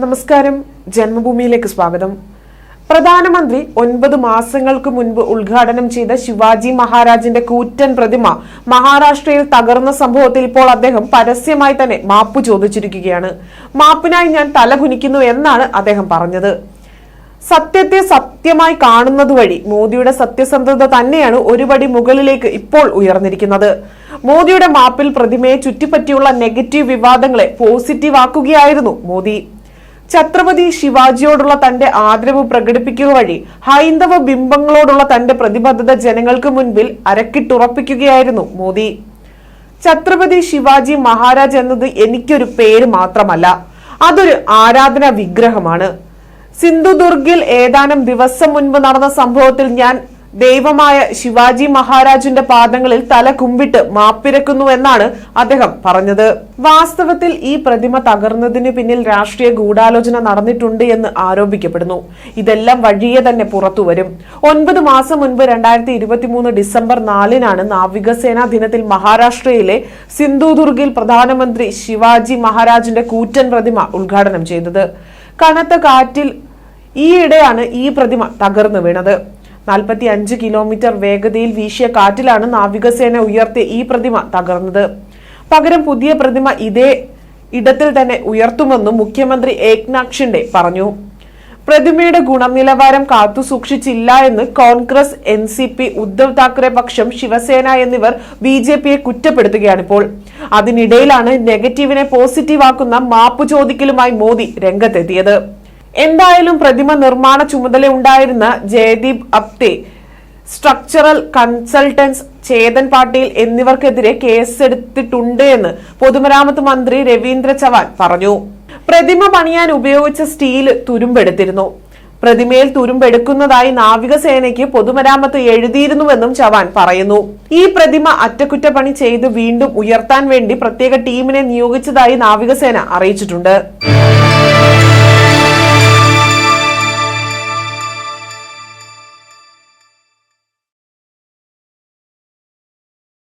നമസ്കാരം. ജന്മഭൂമിയിലേക്ക് സ്വാഗതം. പ്രധാനമന്ത്രി ഒൻപത് മാസങ്ങൾക്ക് മുൻപ് ഉദ്ഘാടനം ചെയ്ത ശിവാജി മഹാരാജിന്റെ കൂറ്റൻ പ്രതിമ മഹാരാഷ്ട്രയിൽ തകർന്ന സംഭവത്തിൽ ഇപ്പോൾ അദ്ദേഹം പരസ്യമായി തന്നെ മാപ്പ് ചോദിച്ചിരിക്കുകയാണ്. മാപ്പിനായി ഞാൻ തലകുനിക്കുന്നു എന്നാണ് അദ്ദേഹം പറഞ്ഞത്. സത്യത്തെ സത്യമായി കാണുന്നത് വഴി മോദിയുടെ സത്യസന്ധത തന്നെയാണ് ഒരുപടി മുകളിലേക്ക് ഇപ്പോൾ ഉയർന്നിരിക്കുന്നത്. മോദിയുടെ മാപ്പിൽ പ്രതിമയെ ചുറ്റിപ്പറ്റിയുള്ള നെഗറ്റീവ് വിവാദങ്ങളെ പോസിറ്റീവ് ആക്കുകയായിരുന്നു മോദി. ഛത്രപതി ശിവാജിയോടുള്ള തന്റെ ആദരവ് പ്രകടിപ്പിക്കുക വഴി ഹൈന്ദവ ബിംബങ്ങളോടുള്ള തന്റെ പ്രതിബദ്ധത ജനങ്ങൾക്ക് മുൻപിൽ അരക്കിട്ടുറപ്പിക്കുകയായിരുന്നു മോദി. ഛത്രപതി ശിവാജി മഹാരാജ് എന്നത് എനിക്കൊരു പേര് മാത്രമല്ല അതൊരു ആരാധനാ വിഗ്രഹമാണ്. സിന്ധുദുർഗിൽ ഏതാനും ദിവസം മുൻപ് നടന്ന സംഭവത്തിൽ ഞാൻ ദൈവമായ ശിവാജി മഹാരാജിന്റെ പാദങ്ങളിൽ തല കുമ്പിട്ട് മാപ്പിരക്കുന്നു എന്നാണ് അദ്ദേഹം പറഞ്ഞത്. വാസ്തവത്തിൽ ഈ പ്രതിമ തകർന്നതിന് പിന്നിൽ രാഷ്ട്രീയ ഗൂഢാലോചന നടന്നിട്ടുണ്ട് എന്ന് ആരോപിക്കപ്പെടുന്നു. ഇതെല്ലാം വഴിയെ തന്നെ പുറത്തു വരും. ഒൻപത് മാസം മുൻപ് രണ്ടായിരത്തി ഇരുപത്തിമൂന്ന് ഡിസംബർ നാലിനാണ് നാവികസേനാ ദിനത്തിൽ മഹാരാഷ്ട്രയിലെ സിന്ധുദുർഗിൽ പ്രധാനമന്ത്രി ശിവാജി മഹാരാജിന്റെ കൂറ്റൻ പ്രതിമ ഉദ്ഘാടനം ചെയ്തത്. കനത്ത കാറ്റിൽ ഈയിടെയാണ് ഈ പ്രതിമ തകർന്നു വീണത്. നാൽപ്പത്തി അഞ്ച് കിലോമീറ്റർ വേഗതയിൽ വീശിയ കാറ്റിലാണ് നാവികസേന ഉയർത്തിയ ഈ പ്രതിമ തകർന്നത്. പകരം പുതിയ പ്രതിമ ഇതേ ഇടത്തിൽ തന്നെ ഉയർത്തുമെന്നും മുഖ്യമന്ത്രി ഏക്നാഥ് ഷിൻഡെ പറഞ്ഞു. പ്രതിമയുടെ ഗുണനിലവാരം കാത്തു സൂക്ഷിച്ചില്ല എന്ന് Congress N C P Uddhav Thackeray പക്ഷം ശിവസേന എന്നിവർ ബി ജെ പിയെ കുറ്റപ്പെടുത്തുകയാണിപ്പോൾ അതിനിടയിലാണ് നെഗറ്റീവിനെ പോസിറ്റീവാക്കുന്ന മാപ്പ് ചോദിക്കലുമായി മോദി രംഗത്തെത്തിയത്. എന്തായാലും പ്രതിമ നിർമ്മാണ ചുമതല ഉണ്ടായിരുന്ന ജയദീപ് അപ്തെ സ്ട്രക്ചറൽ കൺസൾട്ടൻസ് ചേതൻ പാട്ടീൽ എന്നിവർക്കെതിരെ കേസെടുത്തിട്ടുണ്ട് എന്ന് പൊതുമരാമത്ത് മന്ത്രി രവീന്ദ്ര ചവാൻ പറഞ്ഞു. പ്രതിമ പണിയാൻ ഉപയോഗിച്ച സ്റ്റീൽ തുരുമ്പെടുത്തിരുന്നു. പ്രതിമയിൽ തുരുമ്പെടുക്കുന്നതായി നാവികസേനയ്ക്ക് പൊതുമരാമത്ത് എഴുതിയിരുന്നുവെന്നും ചവാൻ പറയുന്നു. ഈ പ്രതിമ അറ്റകുറ്റപ്പണി ചെയ്ത് വീണ്ടും ഉയർത്താൻ വേണ്ടി പ്രത്യേക ടീമിനെ നിയോഗിച്ചതായി നാവികസേന അറിയിച്ചിട്ടുണ്ട്.